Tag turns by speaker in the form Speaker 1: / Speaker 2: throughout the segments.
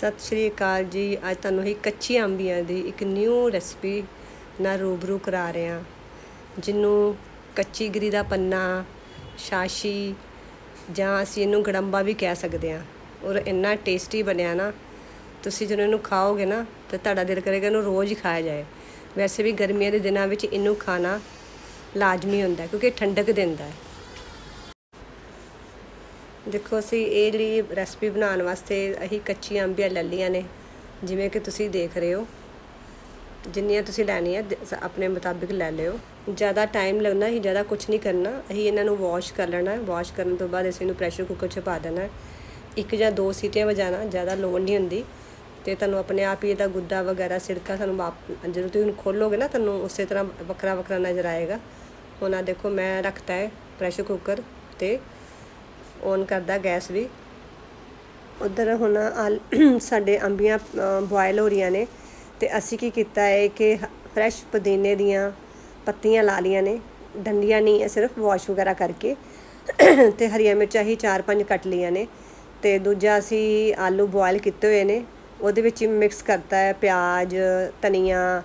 Speaker 1: ਸਤਿ ਸ਼੍ਰੀ ਅਕਾਲ ਜੀ। ਅੱਜ ਤੁਹਾਨੂੰ ਹੀ ਕੱਚੀ ਅੰਬੀਆਂ ਦੀ ਇੱਕ ਨਿਊ ਰੈਸਪੀ ਨਾਲ ਰੂਬਰੂ ਕਰਾ ਰਹੇ ਹਾਂ, ਜਿਹਨੂੰ ਕੱਚੀ ਗਰੀ ਦਾ ਪੰਨਾ, ਸ਼ਾਸ਼ੀ ਜਾਂ ਅਸੀਂ ਇਹਨੂੰ ਗੜੰਬਾ ਵੀ ਕਹਿ ਸਕਦੇ ਹਾਂ। ਔਰ ਇੰਨਾ ਟੇਸਟੀ ਬਣਿਆ ਨਾ, ਤੁਸੀਂ ਜਦੋਂ ਇਹਨੂੰ ਖਾਓਗੇ ਨਾ, ਤਾਂ ਤੁਹਾਡਾ ਦਿਲ ਕਰੇਗਾ ਇਹਨੂੰ ਰੋਜ਼ ਹੀ ਖਾਇਆ ਜਾਏ। ਵੈਸੇ ਵੀ ਗਰਮੀਆਂ ਦੇ ਦਿਨਾਂ ਵਿੱਚ ਇਹਨੂੰ ਖਾਣਾ ਲਾਜ਼ਮੀ ਹੁੰਦਾ ਕਿਉਂਕਿ ਠੰਡਕ ਦਿੰਦਾ ਹੈ। ਦੇਖੋ, ਅਸੀਂ ਇਹ ਜਿਹੜੀ ਰੈਸਪੀ ਬਣਾਉਣ ਵਾਸਤੇ ਅਸੀਂ ਕੱਚੀਆਂ ਅੰਬੀਆਂ ਲੈ ਲਈਆਂ ਨੇ। ਜਿਵੇਂ ਕਿ ਤੁਸੀਂ ਦੇਖ ਰਹੇ ਹੋ, ਜਿੰਨੀਆਂ ਤੁਸੀਂ ਲੈਣੀਆਂ, ਦ- ਆਪਣੇ ਮੁਤਾਬਿਕ ਲੈ ਲਿਓ। ਜ਼ਿਆਦਾ ਟਾਈਮ ਲੱਗਣਾ ਹੀ ਜ਼ਿਆਦਾ ਕੁਝ ਨਹੀਂ ਕਰਨਾ। ਅਸੀਂ ਇਹਨਾਂ ਨੂੰ ਵਾਸ਼ ਕਰ ਲੈਣਾ। ਹੈ ਵਾਸ਼ ਕਰਨ ਤੋਂ ਬਾਅਦ ਅਸੀਂ ਇਹਨੂੰ ਪ੍ਰੈਸ਼ਰ ਕੁੱਕਰ 'ਚ ਪਾ ਦੇਣਾ। ਇੱਕ ਜਾਂ ਦੋ ਸੀਟੀਆਂ ਵਜਾਣਾ, ਜ਼ਿਆਦਾ ਲੋੜ ਨਹੀਂ ਹੁੰਦੀ। ਤੇ ਤੁਹਾਨੂੰ ਆਪਣੇ ਆਪ ਹੀ ਇਹਦਾ ਗੁੱਦਾ ਵਗੈਰਾ ਸਿਰਕਾ ਸਾਨੂੰ ਆਪ ਜਦੋਂ ਤੁਸੀਂ ਇਹਨੂੰ ਖੋਲੋਗੇ ਨਾ, ਤੁਹਾਨੂੰ ਉਸੇ ਤਰ੍ਹਾਂ ਵੱਖਰਾ ਵੱਖਰਾ ਨਜ਼ਰ ਆਏਗਾ। ਹੁਣ ਆ ਦੇਖੋ, ਮੈਂ ਰੱਖਤਾ ਹੈ ਪ੍ਰੈਸ਼ਰ ਕੁੱਕਰ ਤੇ। ਔਨ ਕਰਦਾ ਗੈਸ ਵੀ। ਉਧਰ ਹੁਣ ਆਲ- ਸਾਡੇ ਅੰਬੀਆਂ ਬੋਇਲ ਹੋ ਰਹੀਆਂ ਨੇ ਤੇ ਅਸੀਂ ਕੀ ਕੀਤਾ ਹੈ ਕਿ ਫਰੈਸ਼ ਪੁਦੀਨੇ ਦੀਆਂ ਪੱਤੀਆਂ ਲਾ ਲੀਆਂ ਨੇ। ਡੰਡੀਆਂ ਨਹੀਂ ਹੈ ਸਿਰਫ ਵਾਸ਼ ਵਗੈਰਾ ਕਰਕੇ ਤੇ ਹਰੀਆਂ ਮਿਰਚਾਂ ਹੀ ਚਾਰ ਪੰਜ ਕੱਟ ਲੀਆਂ ਨੇ ਤੇ ਦੂਜਾ ਅਸੀਂ ਆਲੂ ਬੋਇਲ ਕੀਤੇ ਹੋਏ ਨੇ। ਉਹਦੇ ਵਿੱਚ ਮਿਕਸ ਕਰਤਾ ਹੈ ਪਿਆਜ਼, ਧਨੀਆ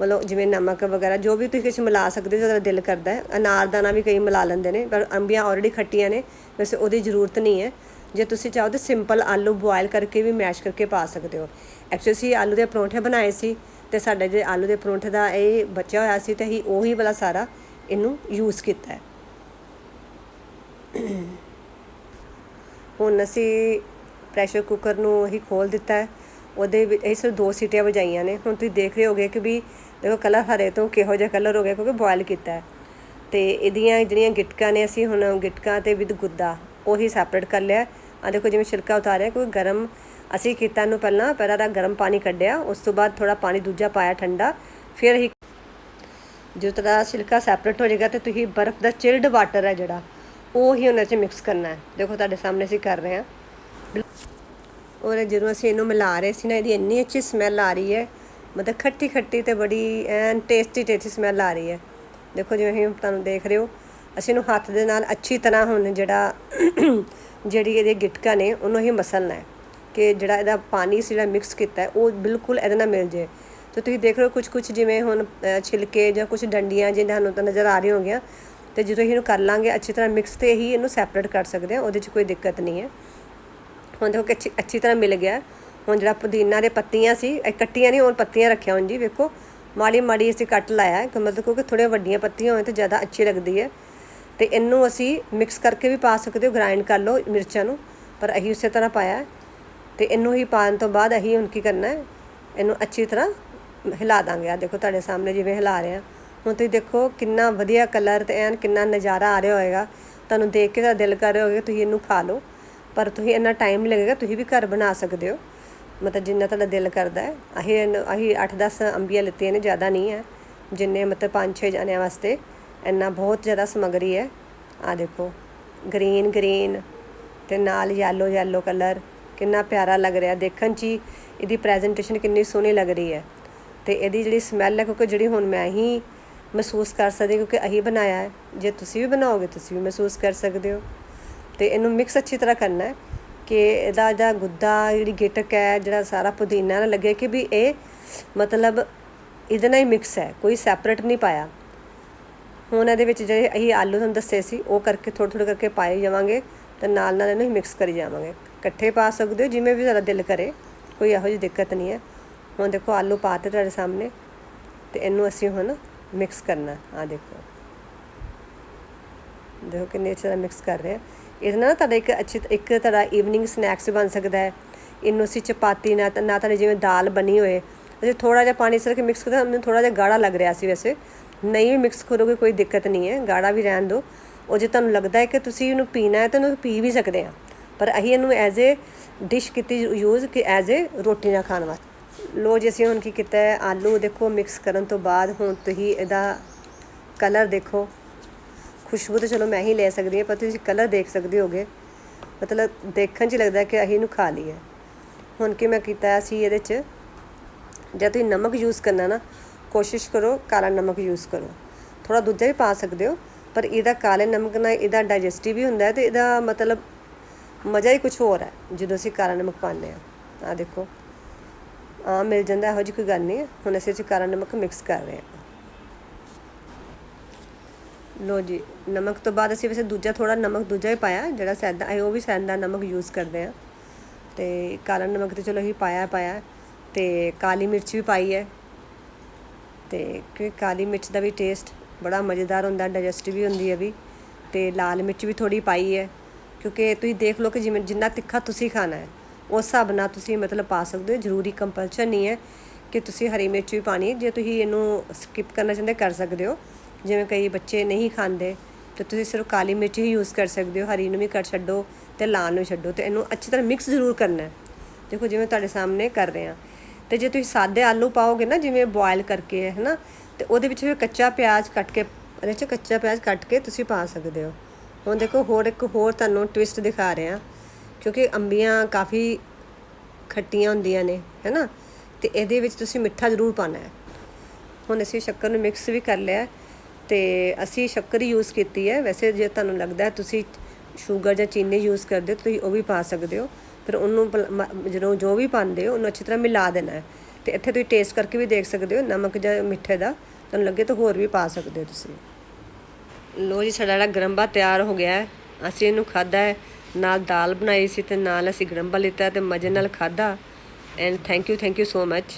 Speaker 1: ਮਤਲਬ ਜਿਵੇਂ ਨਮਕ ਵਗੈਰਾ, ਜੋ ਵੀ ਤੁਸੀਂ ਕੁਛ ਮਿਲਾ ਸਕਦੇ ਹੋ ਜਦੋਂ ਦਿਲ ਕਰਦਾ ਹੈ ਅਨਾਰਦਾਨਾ ਵੀ ਕਈ ਮਿਲਾ ਲੈਂਦੇ ਨੇ, ਪਰ ਅੰਬੀਆਂ ਆਲਰੇਡੀ ਖੱਟੀਆਂ ਨੇ, ਵੈਸੇ ਉਹਦੀ ਜ਼ਰੂਰਤ ਨਹੀਂ ਹੈ। ਜੇ ਤੁਸੀਂ ਚਾਹੋ ਤਾਂ ਸਿੰਪਲ ਆਲੂ ਬੋਇਲ ਕਰਕੇ ਵੀ ਮੈਸ਼ ਕਰਕੇ ਪਾ ਸਕਦੇ ਹੋ। ਐਕਚੁਅਲੀ ਅਸੀਂ ਆਲੂ ਦੇ ਪਰੌਂਠੇ ਬਣਾਏ ਸੀ ਤੇ ਸਾਡੇ ਜੇ ਆਲੂ ਦੇ ਪਰੌਂਠੇ ਦਾ ਇਹ ਬਚਿਆ ਹੋਇਆ ਸੀ ਤੇ ਅਸੀਂ ਉਹੀ ਵਾਲਾ ਸਾਰਾ ਇਹਨੂੰ ਯੂਜ਼ ਕੀਤਾ ਹੈ। ਹੁਣ ਅਸੀਂ ਪ੍ਰੈਸ਼ਰ ਕੁੱਕਰ ਨੂੰ ਹੀ ਖੋਲ ਦਿੱਤਾ ਹੈ। ਉਹਦੇ ਵਿੱਚ ਇਹ ਸਿਰਫ ਦੋ ਸੀਟੀਆਂ ਵਜਾਈਆਂ ਨੇ। ਹੁਣ ਤੁਸੀਂ ਦੇਖ ਰਹੇ ਹੋਗੇ ਕਿ ਵੀ ਦੇਖੋ ਕਲਰ ਹਰੇ ਤੋਂ ਕਿਹੋ ਜਿਹਾ ਕਲਰ ਹੋ ਗਿਆ ਕਿਉਂਕਿ ਬੋਇਲ ਕੀਤਾ ਹੈ। ਤੇ ਇਹਦੀਆਂ ਜਿਹੜੀਆਂ ਗਿਟਕਾਂ ਨੇ ਅਸੀਂ ਹੁਣ ਗਿਟਕਾਂ ਤੇ ਵਿਦ ਗੁੱਦਾ ਉਹੀ ਸੈਪਰੇਟ ਕਰ ਲਿਆ। ਆ ਦੇਖੋ ਜਿਵੇਂ ਛਿਲਕਾ ਉਤਾਰਿਆ ਕਿਉਂਕਿ ਗਰਮ ਅਸੀਂ ਕੀਤਾ ਇਹਨੂੰ ਪਹਿਲਾਂ ਪਹਿਲਾਂ ਤਾਂ ਗਰਮ ਪਾਣੀ ਕੱਢਿਆ, ਉਸ ਤੋਂ ਬਾਅਦ ਥੋੜਾ ਪਾਣੀ ਦੂਜਾ ਪਾਇਆ ਠੰਡਾ, ਫਿਰ ਹੀ ਜਦੋਂ ਤੇਰਾ ਛਿਲਕਾ ਸੈਪਰੇਟ ਹੋ ਜਾਏਗਾ ਤੇ ਤੁਸੀਂ ਬਰਫ਼ ਦਾ ਚਿਲਡ ਵਾਟਰ ਹੈ ਜਿਹੜਾ, ਉਹ ਹੀ ਉਹਨਾਂ 'ਚ ਮਿਕਸ ਕਰਨਾ ਹੈ। ਦੇਖੋ ਤੁਹਾਡੇ ਸਾਹਮਣੇ ਅਸੀਂ ਕਰ ਰਹੇ ਹਾਂ। ਔਰ ਜਦੋਂ ਅਸੀਂ ਇਹਨੂੰ ਮਿਲਾ ਰਹੇ ਸੀ ਨਾ, ਇਹਦੀ ਇੰਨੀ ਅੱਛੀ ਸਮੈਲ ਆ ਰਹੀ ਹੈ। ਮਤਲਬ ਖੱਟੀ ਖੱਟੀ ਤੇ ਬੜੀ, ਐਨ ਟੇਸਟੀ ਟੇਸਟੀ ਸਮੈਲ ਆ ਰਹੀ ਹੈ। ਦੇਖੋ ਜਿਵੇਂ ਅਸੀਂ ਤੁਹਾਨੂੰ ਦੇਖ ਰਹੇ ਹੋ, ਅਸੀਂ ਇਹਨੂੰ ਹੱਥ ਦੇ ਨਾਲ ਅੱਛੀ ਤਰ੍ਹਾਂ ਹੁਣ ਜਿਹੜਾ ਜਿਹੜੀ ਇਹਦੇ ਗਿਟਕਾਂ ਨੇ, ਉਹਨੂੰ ਹੀ ਮਸਲਣਾ ਹੈ ਕਿ ਜਿਹੜਾ ਇਹਦਾ ਪਾਣੀ ਸੀ ਜਿਹੜਾ ਮਿਕਸ ਕੀਤਾ ਉਹ ਬਿਲਕੁਲ ਇਹਦੇ ਨਾਲ ਮਿਲ ਜੇ ਤੇ ਤੁਸੀਂ ਦੇਖ ਰਹੇ ਹੋ ਕੁਝ ਕੁਝ ਜਿਵੇਂ ਹੁਣ ਛਿਲਕੇ ਜਾਂ ਕੁਝ ਡੰਡੀਆਂ ਜਿਹਨਾਂ ਨੂੰ ਤਾਂ ਨਜ਼ਰ ਆ ਰਹੀਆਂ ਹੋਗੀਆਂ ਤੇ ਜਦੋਂ ਅਸੀਂ ਇਹਨੂੰ ਕਰ ਲਾਂਗੇ, ਅੱਛੀ ਤਰ੍ਹਾਂ ਮਿਕਸ ਤੇ ਹੀ ਇਹਨੂੰ ਸੈਪਰੇਟ ਕਰ ਸਕਦੇ ਹਾਂ, ਉਹਦੇ 'ਚ ਕੋਈ ਦਿੱਕਤ ਨਹੀਂ ਹੈ। ਹੁਣ ਦੇਖੋ ਕਿ ਅੱਛੀ ਅੱਛੀ ਤਰ੍ਹਾਂ ਮਿਲ ਗਿਆ। ਹੁਣ ਜਿਹੜਾ ਪੁਦੀਨਾ ਦੇ ਪੱਤੀਆਂ ਸੀ, ਇਹ ਕੱਟੀਆਂ ਨਹੀਂ, ਹੁਣ ਪੱਤੀਆਂ ਰੱਖਿਆ ਹੁਣ ਜੀ, ਵੇਖੋ। ਮਾੜੀ ਮਾੜੀ ਅਸੀਂ ਕੱਟ ਲਾਇਆ ਹੈ ਕਿ ਮਤਲਬ ਕਿਉਂਕਿ ਥੋੜ੍ਹੀਆਂ ਵੱਡੀਆਂ ਪੱਤੀਆਂ ਹੋਣ ਤਾਂ ਜ਼ਿਆਦਾ ਅੱਛੀ ਲੱਗਦੀ ਹੈ। ਤੇ ਇਹਨੂੰ ਅਸੀਂ ਮਿਕਸ ਕਰਕੇ ਵੀ ਪਾ ਸਕਦੇ ਹੋ ਗ੍ਰਾਈਂਡ ਕਰ ਲਓ ਮਿਰਚਾਂ ਨੂੰ, ਪਰ ਅਸੀਂ ਉਸੇ ਤਰ੍ਹਾਂ ਪਾਇਆ। ਹੈ। ਤੇ ਇਹਨੂੰ ਹੀ ਪਾਉਣ ਤੋਂ ਬਾਅਦ ਅਸੀਂ ਹੁਣ ਕੀ ਕਰਨਾ ਹੈ, ਇਹਨੂੰ ਅੱਛੀ ਤਰ੍ਹਾਂ ਹਿਲਾ ਦਾਂਗੇ। ਆ ਦੇਖੋ ਤੁਹਾਡੇ ਸਾਹਮਣੇ ਜਿਵੇਂ ਹਿਲਾ ਰਹੇ ਆ। ਹੁਣ ਤੁਸੀਂ ਦੇਖੋ ਕਿੰਨਾ ਵਧੀਆ ਕਲਰ ਤੇ ਐਨ ਕਿੰਨਾ ਨਜ਼ਾਰਾ ਆ ਰਿਹਾ ਹੋਏਗਾ। ਤੁਹਾਨੂੰ ਦੇਖ ਕੇ ਤਾਂ ਦਿਲ ਕਰ ਰਿਹਾ ਹੋਵੇਗਾ ਤੁਸੀਂ ਇਹਨੂੰ ਖਾ ਲਓ। ਪਰ ਤੁਸੀਂ ਇੰਨਾ ਟਾਈਮ ਲੱਗੇਗਾ, ਤੁਸੀਂ ਵੀ ਘਰ ਬਣਾ ਸਕਦੇ ਹੋ। ਮਤਲਬ ਜਿੰਨਾ ਤੁਹਾਡਾ ਦਿਲ ਕਰਦਾ ਹੈ। ਅਸੀਂ ਇਹਨੂੰ- ਅਸੀਂ 8-10 ਅੰਬੀਆਂ ਲਿੱਤੀਆਂ ਨੇ, ਜ਼ਿਆਦਾ ਨਹੀਂ ਹੈ। ਜਿੰਨੇ ਮਤਲਬ 5-6 ਜਣਿਆਂ ਵਾਸਤੇ ਇੰਨਾ ਬਹੁਤ ਜ਼ਿਆਦਾ ਸਮਗਰੀ ਹੈ। ਆ ਦੇਖੋ ਗ੍ਰੀਨ ਗ੍ਰੀਨ ਤੇ ਨਾਲ ਯੈਲੋ ਯੈਲੋ ਕਲਰ ਕਿੰਨਾ ਪਿਆਰਾ ਲੱਗ ਰਿਹਾ। ਦੇਖਣ 'ਚ ਹੀ ਇਹਦੀ ਪ੍ਰੈਜੈਂਟੇਸ਼ਨ ਕਿੰਨੀ ਸੋਹਣੀ ਲੱਗ ਰਹੀ ਹੈ। ਤੇ ਇਹਦੀ ਜਿਹੜੀ ਸਮੈਲ ਹੈ, ਕਿਉਂਕਿ ਜਿਹੜੀ ਹੁਣ ਮੈਂ ਹੀ ਮਹਿਸੂਸ ਕਰ ਸਕਦੀ ਕਿਉਂਕਿ ਅਹੀਂ ਬਣਾਇਆ ਹੈ। ਜੇ ਤੁਸੀਂ ਵੀ ਬਣਾਓਗੇ, ਤੁਸੀਂ ਵੀ ਮਹਿਸੂਸ ਕਰ ਸਕਦੇ ਹੋ। ਤੇ ਇਹਨੂੰ ਮਿਕਸ ਅੱਛੀ ਤਰ੍ਹਾਂ ਕਰਨਾ ਹੈ ਕਿ ਇਹਦਾ ਜਿਹੜਾ ਗੁੱਦਾ, ਜਿਹੜੀ ਗਿਟਕ ਹੈ, ਜਿਹੜਾ ਸਾਰਾ ਪੁਦੀਨਾ ਨਾ ਲੱਗੇ ਕਿ ਵੀ ਇਹ ਮਤਲਬ ਇਹਦੇ ਨਾਲ ਹੀ ਮਿਕਸ ਹੈ, ਕੋਈ ਸੈਪਰੇਟ ਨਹੀਂ ਪਾਇਆ। ਹੁਣ ਇਹਦੇ ਵਿੱਚ ਜਿਹੜੇ ਅਸੀਂ ਆਲੂ ਤੁਹਾਨੂੰ ਦੱਸੇ ਸੀ, ਉਹ ਕਰਕੇ, ਥੋੜ੍ਹੇ ਥੋੜ੍ਹੇ ਕਰਕੇ ਪਾਏ ਜਾਵਾਂਗੇ ਤੇ ਨਾਲ ਨਾਲ ਇਹਨੂੰ ਮਿਕਸ ਕਰੀ ਜਾਵਾਂਗੇ। ਇਕੱਠੇ ਪਾ ਸਕਦੇ ਹੋ, ਜਿਵੇਂ ਵੀ ਤੁਹਾਡਾ ਦਿਲ ਕਰੇ, ਕੋਈ ਇਹੋ ਜਿਹੀ ਦਿੱਕਤ ਨਹੀਂ ਹੈ। ਹੁਣ ਦੇਖੋ ਆਲੂ ਪਾਤੇ ਤੁਹਾਡੇ ਸਾਹਮਣੇ ਤੇ ਇਹਨੂੰ ਅਸੀਂ ਹੁਣ ਮਿਕਸ ਕਰਨਾ ਆ ਦੇਖੋ। ਦੇਖੋ ਕਿੰਨੇ ਅੱਛੇ ਤਰ੍ਹਾਂ ਮਿਕਸ ਕਰ ਰਹੇ ਹਾਂ ਇਹਦੇ ਨਾਲ ਨਾ ਤੁਹਾਡਾ ਇੱਕ ਅੱਛੀ ਇੱਕ ਤੁਹਾਡਾ ਈਵਨਿੰਗ ਸਨੈਕਸ ਬਣ ਸਕਦਾ ਹੈ। ਇਹਨੂੰ ਅਸੀਂ ਚਪਾਤੀ ਨਾਲ ਨਾ ਤੁਹਾਡੀ ਜਿਵੇਂ ਦਾਲ ਬਣੀ ਹੋਏ, ਅਸੀਂ ਥੋੜਾ ਜਿਹਾ ਪਾਣੀ ਸਿਰ ਕੇ ਮਿਕਸ ਕਰਦੇ ਮੈਨੂੰ ਥੋੜਾ ਜਿਹਾ ਗਾੜਾ ਲੱਗ ਰਿਹਾ ਸੀ ਵੈਸੇ। ਨਹੀਂ ਵੀ ਮਿਕਸ ਕਰੋਗੇ ਕੋਈ ਦਿੱਕਤ ਨਹੀਂ ਹੈ, ਗਾੜਾ ਵੀ ਰਹਿਣ ਦਿਓ। ਉਹ ਜੇ ਤੁਹਾਨੂੰ ਲੱਗਦਾ ਹੈ ਕਿ ਤੁਸੀਂ ਇਹਨੂੰ ਪੀਣਾ ਹੈ ਤਾਂ ਉਹਨੂੰ ਪੀ ਵੀ ਸਕਦੇ ਆ ਪਰ ਅਸੀਂ ਇਹਨੂੰ ਐਜ਼ ਏ ਡਿਸ਼ ਕੀਤੀ ਯੂਜ਼ ਕਿ ਐਜ਼ ਏ ਰੋਟੀ ਨਾਲ ਖਾਣ ਵਾਸਤੇ। ਲੋ ਜੀ, ਅਸੀਂ ਹੁਣ ਕੀ ਕੀਤਾ ਹੈ, ਆਲੂ ਦੇਖੋ ਮਿਕਸ ਕਰਨ ਤੋਂ ਬਾਅਦ ਹੁਣ ਤੁਸੀਂ ਇਹਦਾ ਕਲਰ ਦੇਖੋ। ਖੁਸ਼ਬੂ ਤਾਂ ਚਲੋ ਮੈਂ ਹੀ ਲੈ ਸਕਦੀ ਹਾਂ, ਪਰ ਤੁਸੀਂ ਕਲਰ ਦੇਖ ਸਕਦੇ ਹੋਗੇ। ਮਤਲਬ ਦੇਖਣ 'ਚ ਲੱਗਦਾ ਕਿ ਅਸੀਂ ਇਹਨੂੰ ਖਾ ਲਈਏ। ਹੁਣ ਕੀ ਮੈਂ ਕੀਤਾ ਸੀ ਇਹਦੇ 'ਚ ਜਦ ਤੁਸੀਂ ਨਮਕ ਯੂਜ਼ ਕਰਨਾ ਨਾ, ਕੋਸ਼ਿਸ਼ ਕਰੋ ਕਾਲਾ ਨਮਕ ਯੂਜ਼ ਕਰੋ। ਥੋੜਾ ਦੂਜਾ ਵੀ ਪਾ ਸਕਦੇ ਹੋ, ਪਰ ਇਹਦਾ ਕਾਲੇ ਨਮਕ ਨਾਲ ਇਹਦਾ ਡਾਈਜੈਸਟਿਵ ਵੀ ਹੁੰਦਾ ਹੈ ਤੇ ਇਹਦਾ ਮਤਲਬ ਮਜ਼ਾ ਹੀ ਕੁਝ ਹੋਰ ਹੈ, ਜਦੋਂ ਅਸੀਂ ਕਾਲਾ ਨਮਕ ਪਾਉਂਦੇ ਆ ਆ ਦੇਖੋ ਆ ਮਿਲ ਜਾਂਦਾ, ਇਹੋ ਜਿਹੀ ਕੋਈ ਗੱਲ ਨਹੀਂ ਹੈ। ਹੁਣ ਅਸੀਂ ਇਹ 'ਚ ਕਾਲਾ ਨਮਕ ਮਿਕਸ ਕਰ ਰਹੇ ਹਾਂ। ਲੋ ਜੀ, ਨਮਕ ਤੋਂ ਬਾਅਦ ਅਸੀਂ ਵੈਸੇ ਦੂਜਾ ਥੋੜਾ ਨਮਕ ਦੂਜਾ ਹੀ ਪਾਇਆ, ਜਿਹੜਾ ਸੈਦਾ ਹੈ ਉਹ ਵੀ ਸੈਦਾ ਨਮਕ ਯੂਜ਼ ਕਰਦੇ ਆ। ਤੇ ਕਾਲਾ ਨਮਕ ਤੇ ਚਲੋ ਅਸੀਂ ਪਾਇਆ ਪਾਇਆ। ਤੇ ਕਾਲੀ ਮਿਰਚ ਵੀ ਪਾਈ ਹੈ। ਤੇ ਕਿ ਕਾਲੀ ਮਿਰਚ ਦਾ ਵੀ ਟੇਸਟ ਬੜਾ ਮਜ਼ੇਦਾਰ ਹੁੰਦਾ ਡਾਈਜੈਸਟਿਵ ਵੀ ਹੁੰਦੀ ਹੈ ਵੀ। ਤੇ ਲਾਲ ਮਿਰਚ ਵੀ ਥੋੜੀ ਪਾਈ ਹੈ। ਕਿਉਂਕਿ ਤੁਸੀਂ ਦੇਖ ਲਓ ਕਿ ਜਿਵੇਂ, ਜਿੰਨਾ ਤਿੱਖਾ ਤੁਸੀਂ ਖਾਣਾ ਹੈ, ਉਸ ਹਿਸਾਬ ਨਾਲ ਤੁਸੀਂ ਮਤਲਬ ਪਾ ਸਕਦੇ ਹੋ। ਜ਼ਰੂਰੀ ਕੰਪਲਸ਼ਨ ਨਹੀਂ ਹੈ ਕਿ ਤੁਸੀਂ ਹਰੀ ਮਿਰਚ ਵੀ ਪਾਣੀ ਜੇ ਤੁਸੀਂ ਇਹਨੂੰ ਸਕਿਪ ਕਰਨਾ ਚਾਹੁੰਦੇ ਕਰ ਸਕਦੇ ਹੋ। ਜਿਵੇਂ ਕਈ ਬੱਚੇ ਨਹੀਂ ਖਾਂਦੇ, ਤੇ ਤੁਸੀਂ ਸਿਰਫ ਕਾਲੀ ਮਿਰਚ ਹੀ ਯੂਜ਼ ਕਰ ਸਕਦੇ ਹੋ, ਹਰੀ ਨੂੰ ਵੀ ਕੱਟ ਛੱਡੋ ਤੇ ਲਾਲ ਨੂੰ ਛੱਡੋ ਤੇ ਇਹਨੂੰ ਅੱਛੀ ਤਰ੍ਹਾਂ ਮਿਕਸ ਜ਼ਰੂਰ ਕਰਨਾ ਦੇਖੋ ਜਿਵੇਂ ਤੁਹਾਡੇ ਸਾਹਮਣੇ ਕਰ ਰਹੇ ਆ ਤੇ ਜੇ ਤੁਸੀਂ ਸਾਦੇ ਆਲੂ ਪਾਓਗੇ ਨਾ, ਜਿਵੇਂ ਬੋਇਲ ਕਰਕੇ ਹੈ ਨਾ ਤੇ ਉਹਦੇ ਵਿੱਚ ਫਿਰ ਕੱਚਾ ਪਿਆਜ਼ ਕੱਟ ਕੇ ਇਹਦੇ 'ਚ ਕੱਚਾ ਪਿਆਜ਼ ਕੱਟ ਕੇ ਤੁਸੀਂ ਪਾ ਸਕਦੇ ਹੋ। ਹੁਣ ਦੇਖੋ ਹੋਰ ਇੱਕ ਹੋਰ ਤੁਹਾਨੂੰ ਟਵਿਸਟ ਦਿਖਾ ਰਹੇ ਆ ਕਿਉਂਕਿ ਅੰਬੀਆਂ ਕਾਫੀ ਖੱਟੀਆਂ ਹੁੰਦੀਆਂ ਨੇ ਹੈ ਨਾ ਤੇ ਇਹਦੇ ਵਿੱਚ ਤੁਸੀਂ ਮਿੱਠਾ ਜ਼ਰੂਰ ਪਾਣਾ ਹੈ। ਹੁਣ ਅਸੀਂ ਸ਼ੱਕਰ ਨੂੰ ਮਿਕਸ ਵੀ ਕਰ ਲਿਆ ਤੇ ਅਸੀਂ ਸ਼ੱਕਰ ਹੀ ਯੂਜ਼ ਕੀਤੀ ਹੈ। ਵੈਸੇ ਜੇ ਤੁਹਾਨੂੰ ਲੱਗਦਾ ਤੁਸੀਂ ਸ਼ੂਗਰ ਜਾਂ ਚੀਨੀ ਯੂਜ਼ ਕਰਦੇ ਹੋ, ਤੁਸੀਂ ਉਹ ਵੀ ਪਾ ਸਕਦੇ ਹੋ। ਫਿਰ ਉਹਨੂੰ ਪਲ- ਮ- ਜਦੋਂ ਜੋ ਵੀ ਪਾਉਂਦੇ ਹੋ, ਉਹਨੂੰ ਅੱਛੀ ਤਰ੍ਹਾਂ ਮਿਲਾ ਦੇਣਾ ਹੈ। ਤੇ ਇੱਥੇ ਤੁਸੀਂ ਟੇਸਟ ਕਰਕੇ ਵੀ ਦੇਖ ਸਕਦੇ ਹੋ, ਨਮਕ ਜਾਂ ਮਿੱਠੇ ਦਾ। ਤੁਹਾਨੂੰ ਲੱਗੇ ਤਾਂ ਹੋਰ ਵੀ ਪਾ ਸਕਦੇ ਹੋ ਤੁਸੀਂ। ਲੋ ਜੀ, ਸਾਡਾ ਜਿਹੜਾ ਗਰੰਬਾ ਤਿਆਰ ਹੋ ਗਿਆ ਹੈ। ਅਸੀਂ ਇਹਨੂੰ ਖਾਦਾ ਹੈ। ਨਾਲ ਦਾਲ ਬਣਾਈ ਸੀ ਤੇ ਨਾਲ ਅਸੀਂ ਗਰੰਬਾ ਲਿੱਤਾ ਤੇ ਮਜ਼ੇ ਨਾਲ ਖਾਦਾ and thank you thank you so much